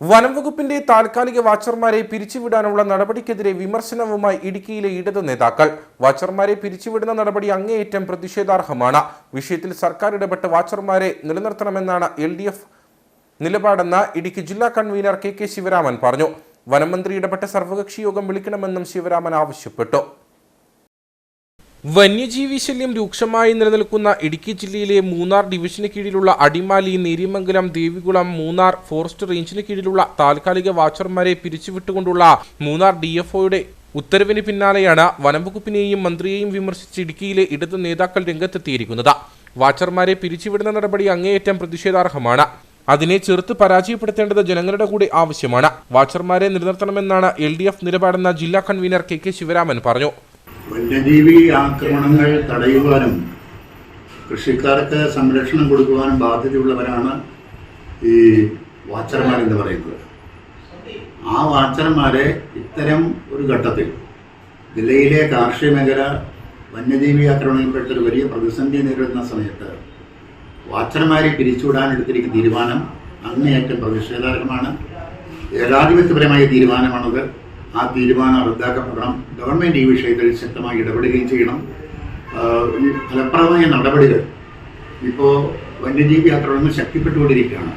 വനം വകുപ്പിന്റെ താൽക്കാലിക വാച്ചർമാരെ പിരിച്ചുവിടാനുള്ള നടപടിക്കെതിരെ വിമർശനവുമായി ഇടുക്കിയിലെ ഇടതു നേതാക്കൾ. വാച്ചർമാരെ പിരിച്ചുവിടുന്ന നടപടി അങ്ങേയറ്റം പ്രതിഷേധാർഹമാണ്. വിഷയത്തിൽ സർക്കാർ ഇടപെട്ട് വാച്ചർമാരെ നിലനിർത്തണമെന്നാണ് എൽ ഡി എഫ് നിലപാടെന്ന് ഇടുക്കി ജില്ലാ കൺവീനർ കെ കെ ശിവരാമൻ പറഞ്ഞു. വനമന്ത്രി ഇടപെട്ട സർവകക്ഷി യോഗം വിളിക്കണമെന്നും ശിവരാമൻ ആവശ്യപ്പെട്ടു. വന്യജീവി ശല്യം രൂക്ഷമായി നിലനിൽക്കുന്ന ഇടുക്കി ജില്ലയിലെ മൂന്നാർ ഡിവിഷന് കീഴിലുള്ള അടിമാലി നേരിമംഗലം ദേവികുളം മൂന്നാർ ഫോറസ്റ്റ് റേഞ്ചിന് കീഴിലുള്ള താൽക്കാലിക വാച്ചർമാരെ പിരിച്ചുവിട്ടുകൊണ്ടുള്ള മൂന്നാർ ഡി എഫ് ഉത്തരവിന് പിന്നാലെയാണ് വനംവകുപ്പിനെയും മന്ത്രിയെയും വിമർശിച്ച് ഇടുക്കിയിലെ ഇടതു നേതാക്കൾ രംഗത്തെത്തിയിരിക്കുന്നത്. വാച്ചർമാരെ പിരിച്ചുവിടുന്ന നടപടി അങ്ങേയറ്റം പ്രതിഷേധാർഹമാണ്. അതിനെ ചെറുത്ത് പരാജയപ്പെടുത്തേണ്ടത് ജനങ്ങളുടെ കൂടി ആവശ്യമാണ്. വാച്ചർമാരെ നിലനിർത്തണമെന്നാണ് എൽ ഡി എഫ് നിലപാടെന്ന ജില്ലാ കൺവീനർ കെ കെ ശിവരാമൻ പറഞ്ഞു. വന്യജീവി ആക്രമണങ്ങൾ തടയുവാനും കൃഷിക്കാർക്ക് സംരക്ഷണം കൊടുക്കുവാനും ബാധ്യതയുള്ളവരാണ് ഈ വാച്ചർമാരെന്ന് പറയുന്നത്. ആ വാച്ചർമാരെ ഇത്തരം ഒരു ഘട്ടത്തിൽ ജില്ലയിലെ കാർഷിക മേഖല വന്യജീവി ആക്രമണങ്ങളിൽപ്പെട്ട ഒരു വലിയ പ്രതിസന്ധി നേരിടുന്ന സമയത്ത് വാച്ചർമാരെ പിരിച്ചുവിടാൻ എടുത്തിരിക്കുന്ന തീരുമാനം അങ്ങേയറ്റം പ്രതിഷേധാർഹമാണ് ഏകാധിപത്യപരമായ തീരുമാനമാണത്. ആ തീരുമാനം റദ്ദാക്കപ്പെടണം. ഗവൺമെന്റ് ഈ വിഷയത്തിൽ ശക്തമായി ഇടപെടുകയും ചെയ്യണം. ഈ ഫലപ്രദമായ നടപടികൾ ഇപ്പോൾ വന്യജീവി യാത്രകളൊന്നും ശക്തിപ്പെട്ടുകൊണ്ടിരിക്കുകയാണ്.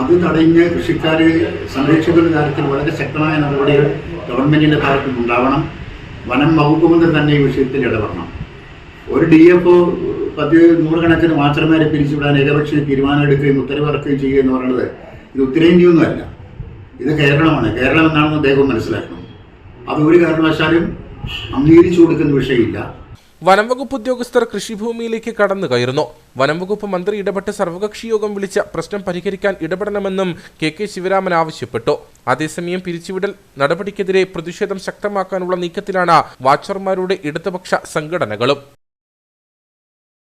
അത് തടഞ്ഞ് കൃഷിക്കാരെ സംരക്ഷിക്കുന്ന കാര്യത്തിൽ വളരെ ശക്തമായ നടപടികൾ ഗവൺമെന്റിന്റെ ഭാഗത്തു ഉണ്ടാവണം. വനം വകുപ്പ് മന്ത്രി തന്നെ ഈ വിഷയത്തിൽ ഇടപെടണം. ഒരു ഡി എഫ് ഒ പത്ത് നൂറുകണക്കിന് വാച്ചർമാരെ പിരിച്ചുവിടാൻ ഏകപക്ഷീയ തീരുമാനമെടുക്കുകയും ഉത്തരവിറക്കുകയും ചെയ്യുക എന്ന് പറയുന്നത് ഇത് ഉത്തരേന്ത്യയൊന്നുമല്ല. ഇത് കേരളമാണ്. കേരളം എന്നാണെന്ന് അദ്ദേഹം മനസ്സിലാക്കണം അത് ഒരു കാരണവശാലും അംഗീകരിച്ചു കൊടുക്കുന്ന വിഷയമില്ല. വനംവകുപ്പ് ഉദ്യോഗസ്ഥർ കൃഷിഭൂമിയിലേക്ക് കടന്നു കയറുന്നു വനംവകുപ്പ് മന്ത്രി ഇടപെട്ട് സർവകക്ഷി യോഗം വിളിച്ച പ്രശ്നം പരിഹരിക്കാൻ ഇടപെടണമെന്നും കെ കെ ശിവരാമൻ ആവശ്യപ്പെട്ടു. അതേസമയം പിരിച്ചുവിടൽ നടപടിക്കെതിരെ പ്രതിഷേധം ശക്തമാക്കാനുള്ള നീക്കത്തിലാണ് വാച്ചർമാരുടെ ഇടതുപക്ഷ സംഘടനകളും.